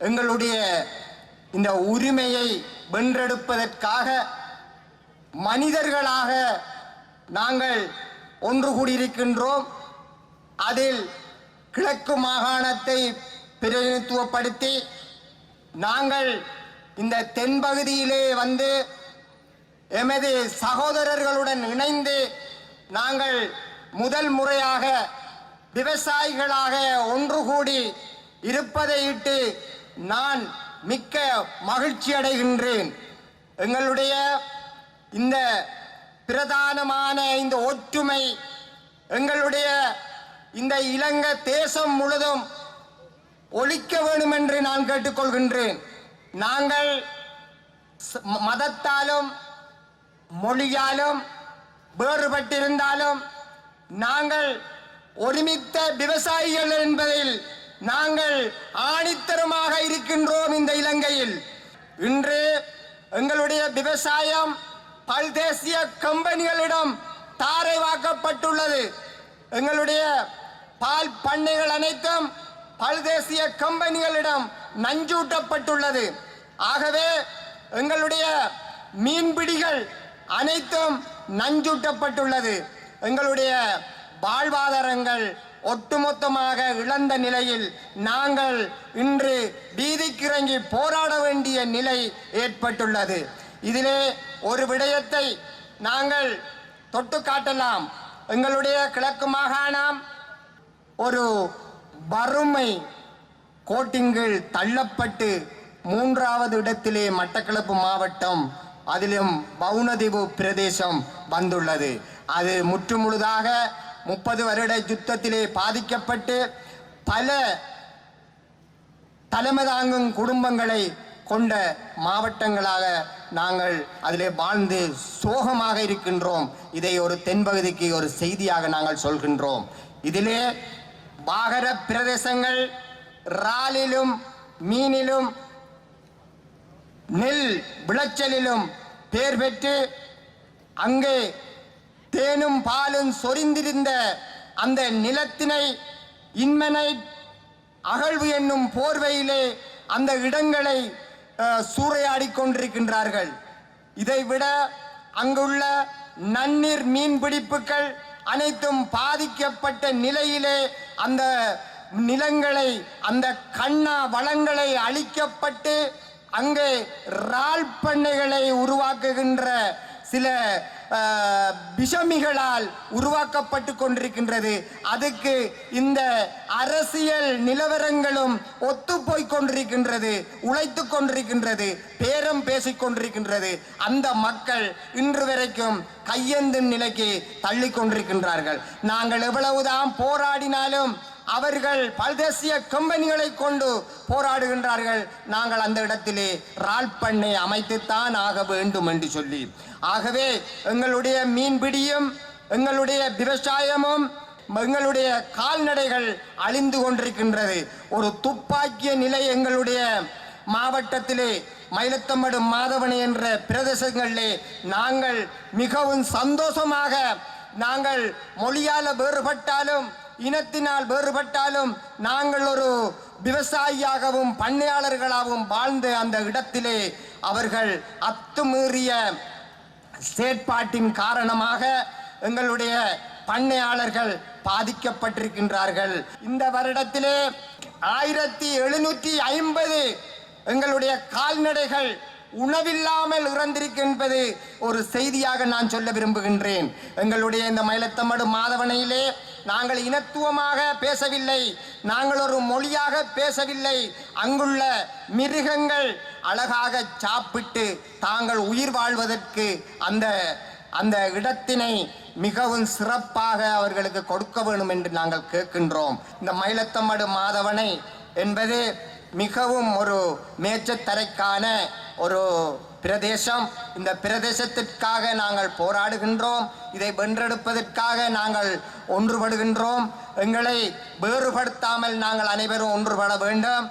எங்களுடைய இந்த உரிமையை வென்றெடுப்பதற்காக மனிதர்களாக நாங்கள் ஒன்று கூடியிருக்கின்றோம். அதில் கிழக்கு மாகாணத்தை பிரதிநிதித்துவப்படுத்தி நாங்கள் இந்த தென்பகுதியிலே வந்து எமது சகோதரர்களுடன் இணைந்து நாங்கள் முதல் முறையாக விவசாயிகளாக ஒன்று கூடி இருப்பதையிட்டு நான் மிக்க மகிழ்ச்சி அடைகின்றேன். எங்களுடைய இந்த பிரதானமான இந்த ஒற்றுமை எங்களுடைய இந்த இலங்கை தேசம் முழுதும் ஒழிக்க வேண்டும் என்று நான் கேட்டுக்கொள்கின்றேன். நாங்கள் மதத்தாலும் மொழியாலும் வேறுபட்டிருந்தாலும் நாங்கள் ஒருமித்த விவசாயிகள் என்பதில் நாங்கள் ஆணித்தரமாக இருக்கின்றோம் இந்த இலங்கையில். இன்று எங்களுடைய விவசாயம் பல்தேசிய கம்பெனிகளிடம் தாரை வாக்கப்பட்டுள்ளது. எங்களுடைய பால் பண்ணைகள் அனைத்தும் பல்தேசிய கம்பெனிகளிடம் நஞ்சூட்டப்பட்டுள்ளது. ஆகவே எங்களுடைய மீன்பிடிகள் அனைத்தும் நஞ்சூட்டப்பட்டுள்ளது. எங்களுடைய வாழ்வாதாரங்கள் ஒட்டுமொத்தமாக இழந்த நிலையில் நாங்கள் இன்று வீதிக்கு இறங்கி போராட வேண்டிய நிலை ஏற்பட்டுள்ளது. இதிலே ஒரு விடயத்தை நாங்கள் தொட்டு காட்டலாம். எங்களுடைய கிழக்கு மாகாணம் ஒரு வறுமை கோட்டின்கீழ் தள்ளப்பட்டு மூன்றாவது இடத்திலே மட்டக்களப்பு மாவட்டம் அதிலும் பவுனதீவு பிரதேசம் வந்துள்ளது. அது முற்றுமுழுதாக முப்பது வருட யுத்தத்திலே பாதிக்கப்பட்டு பல தலைமை தாங்கும் குடும்பங்களை கொண்ட மாவட்டங்களாக நாங்கள் அதிலே வாழ்ந்து சோகமாக இருக்கின்றோம். இதை ஒரு தென்பகுதிக்கு ஒரு செய்தியாக நாங்கள் சொல்கின்றோம். இதிலே பாகர பிரதேசங்கள் இறாலிலும் மீனிலும் நெல் விளைச்சலிலும் பேர் பெற்று அங்கே தேனும் பாலும் சொரிந்திருந்த அந்த நிலத்தினை இன்மனை அகழ்வு என்னும் போர்வையிலே அந்த இடங்களை சூறையாடி கொண்டிருக்கின்றார்கள். இதைவிட அங்குள்ள நன்னீர் மீன்பிடிப்புகள் அனைத்தும் பாதிக்கப்பட்ட நிலையிலே அந்த நிலங்களை அந்த கண்ணா வளங்களை அழிக்கப்பட்டு அங்கே இறால் பண்ணைகளை உருவாக்குகின்ற சில விஷமிகளால் உருவாக்கப்பட்டு கொண்டிருக்கின்றது. அதுக்கு இந்த அரசியல் நிலவரங்களும் ஒத்துப்போய் கொண்டிருக்கின்றது உழைத்து கொண்டிருக்கின்றது பேரம் பேசிக் கொண்டிருக்கின்றது. அந்த மக்கள் இன்று வரைக்கும் கையெந்தும் நிலைக்கு தள்ளி கொண்டிருக்கின்றார்கள். நாங்கள் எவ்வளவுதான் போராடினாலும் அவர்கள் பல்தேசிய கம்பெனிகளை கொண்டு போராடுகின்றார்கள். நாங்கள் அந்த இடத்திலே ரால் பண்ணை அமைத்துத்தான் ஆக வேண்டும் என்று சொல்லி. ஆகவே எங்களுடைய மீன்பிடியும் எங்களுடைய விவசாயமும் எங்களுடைய கால்நடைகள் அழிந்து கொண்டிருக்கின்றது. ஒரு துப்பாக்கிய நிலை எங்களுடைய மாவட்டத்திலே மயிலத்தமடு மாதவனை என்ற பிரதேசங்களிலே நாங்கள் மிகவும் சந்தோஷமாக நாங்கள் மொழியால் வேறுபட்டாலும் இனத்தினால் வேறுபட்டாலும் நாங்கள் ஒரு விவசாயியாகவும் பண்ணையாளர்களாகவும் வாழ்ந்த அந்த இடத்திலே அவர்கள் அத்துமீறிய செயற்பாட்டின் காரணமாக எங்களுடைய பண்ணையாளர்கள் பாதிக்கப்பட்டிருக்கின்றார்கள். இந்த வருடத்திலே ஆயிரத்தி எழுநூற்றி ஐம்பது எங்களுடைய கால்நடைகள் உணவில்லாமல் இறந்திருக்கின்றது. ஒரு செய்தியாக நான் சொல்ல விரும்புகின்றேன். எங்களுடைய இந்த மயிலத்தமடு மாதவனையிலே நாங்கள் இனத்துவமாக பேசவில்லை. நாங்கள் ஒரு மொழியாக பேசவில்லை. அங்குள்ள மிருகங்கள் அழகாக சாப்பிட்டு தாங்கள் உயிர் வாழ்வதற்கு அந்த அந்த இடத்தினை மிகவும் சிறப்பாக அவர்களுக்கு கொடுக்க வேண்டும் என்று நாங்கள் கேட்கின்றோம். இந்த மயிலத்தமடு மாதவனை என்பது மிகவும் ஒரு மேச்சத்தரைக்கான ஒரு பிரதேசம். இந்த பிரதேசத்திற்காக நாங்கள் போராடுகின்றோம். இதை வென்றெடுப்பதற்காக நாங்கள் ஒன்றுபடுகின்றோம். எங்களை வேறுபடுத்தாமல் நாங்கள் அனைவரும் ஒன்றுபட வேண்டும்.